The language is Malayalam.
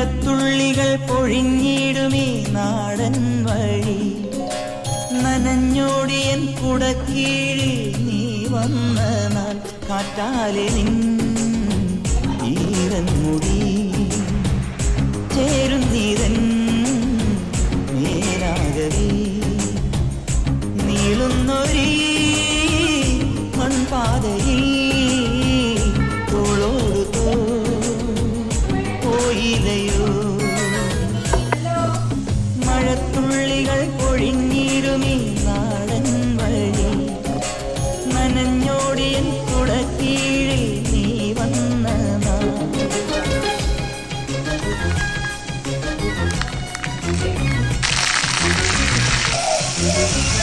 മഴത്തുള്ളികൾ പൊഴിഞ്ഞിടുമേ നാടൻ വഴി. നനഞ്ഞോടിയൻ കുടക്കീഴിൽ നീ വന്ന നാൾ കാറ്റാലെ നിൻ ഈരൻ മുടി. ചേരുന്നീരൻ നേരാകവി നീളുന്നൊരീ മൺപാതയിൽ മഴത്തുള്ളികൾ പൊഴിഞ്ഞിരുമി നാടൻ വഴി നനഞ്ഞോടിയൻ കുടക്കീഴിൽ നീ വന്ന Thank.